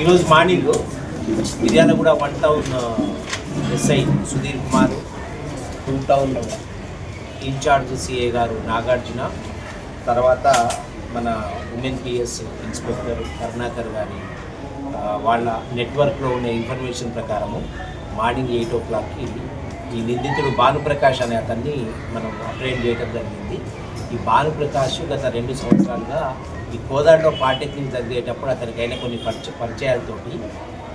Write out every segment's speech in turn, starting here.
ఈరోజు morning Miryalaguda one town SI Sudheer Kumar two town incharge CI గారు నాగార్జున తర్వాత మన ఉమెన్ పిఎస్ ఇన్స్పెక్టర్ కరుణాకర్ గారి వాళ్ళ నెట్వర్క్లో ఉన్న ఇన్ఫర్మేషన్ ప్రకారము మార్నింగ్ ఎయిట్ ఓ క్లాక్కి ఈ నిందితుడు భానుప్రకాష్ అనే అతన్ని మనం అప్రైడ్ చేయడం జరిగింది. ఈ భానుప్రకాష్ గత రెండు సంవత్సరాలుగా ఈ కోదాడలో పాలిటెక్నిక్ చదివేటప్పుడు అతనికి అయిన కొన్ని పరిచ పరిచయాలతోటి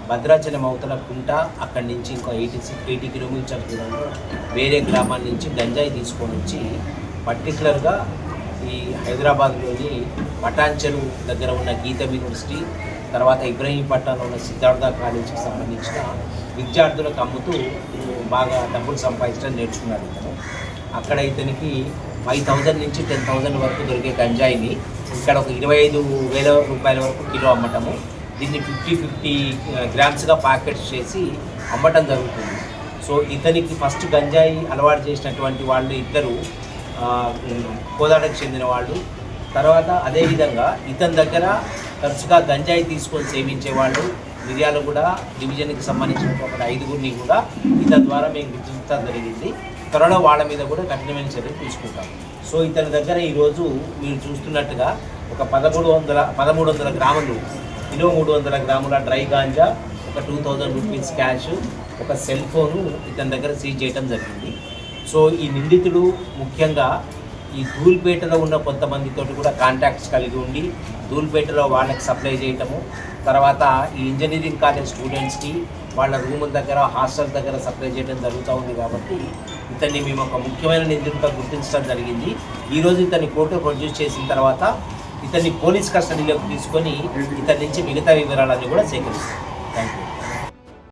భద్రాచలం అవతల కుంట అక్కడి నుంచి ఇంకో ఎయిటీ ఎయిటీ కిలోమీటర్ దూరంలో వేరే గ్రామాల నుంచి గంజాయి తీసుకొని వచ్చి పర్టికులర్గా ఈ హైదరాబాద్లోని పటాంచెరు దగ్గర ఉన్న గీతం యూనివర్సిటీ తర్వాత ఇబ్రహీంపట్నంలో ఉన్న సిద్ధార్థ కాలేజీకి సంబంధించిన విద్యార్థులకు అమ్ముతూ బాగా డబ్బులు సంపాదించడం నేర్చుకున్నాడు ఇతను. అక్కడ ఇతనికి ఫైవ్ థౌజండ్ నుంచి టెన్ థౌజండ్ వరకు దొరికే గంజాయిని ఇక్కడ ఒక ఇరవై ఐదు వేల రూపాయల వరకు కిలో అమ్మటము. దీన్ని ఫిఫ్టీ ఫిఫ్టీ గ్రామ్స్గా ప్యాకెట్స్ చేసి అమ్మటం జరుగుతుంది. సో ఇతనికి ఫస్ట్ గంజాయి అలవాటు చేసినటువంటి వాళ్ళు ఇద్దరు కోదాడకు చెందిన వాళ్ళు. తర్వాత అదేవిధంగా ఇతని దగ్గర తరచుగా గంజాయి తీసుకొని సేవించే వాళ్ళు కూడా డివిజన్కి సంబంధించిన ఒక ఐదుగురిని కూడా ఇతని ద్వారా మేము గుర్తించడం జరిగింది. త్వరలో వాళ్ళ మీద కూడా కఠినమైన చర్యలు తీసుకుంటాం. సో ఇతని దగ్గర ఈరోజు మీరు చూస్తున్నట్టుగా ఒక పదమూడు వందల పదమూడు వందల గ్రాములు కిలో మూడు వందల గ్రాముల డ్రై గాంజా ఒక టూ థౌజండ్ రూపీస్ క్యాష్ ఒక సెల్ ఫోను ఇతని దగ్గర సీజ్ చేయడం జరిగింది. సో ఈ నిందితుడు ముఖ్యంగా ఈ ధూల్పేటలో ఉన్న కొంతమందితోటి కూడా కాంటాక్ట్స్ కలిగి ఉండి ధూల్పేటలో వాళ్ళకి సప్లై చేయటము తర్వాత ఈ ఇంజనీరింగ్ కాలేజ్ స్టూడెంట్స్కి వాళ్ళ రూముల దగ్గర హాస్టల్ దగ్గర సప్లై చేయడం జరుగుతూ ఉంది కాబట్టి ఇతన్ని మేము ఒక ముఖ్యమైన నిందితుగా గుర్తించడం జరిగింది. ఈరోజు ఇతన్ని కోర్టు ప్రొడ్యూస్ చేసిన తర్వాత ఇతన్ని పోలీస్ కస్టడీలోకి తీసుకొని ఇతని నుంచి మిగతా వివరాలన్నీ కూడా సేకరిస్తాం. Thank you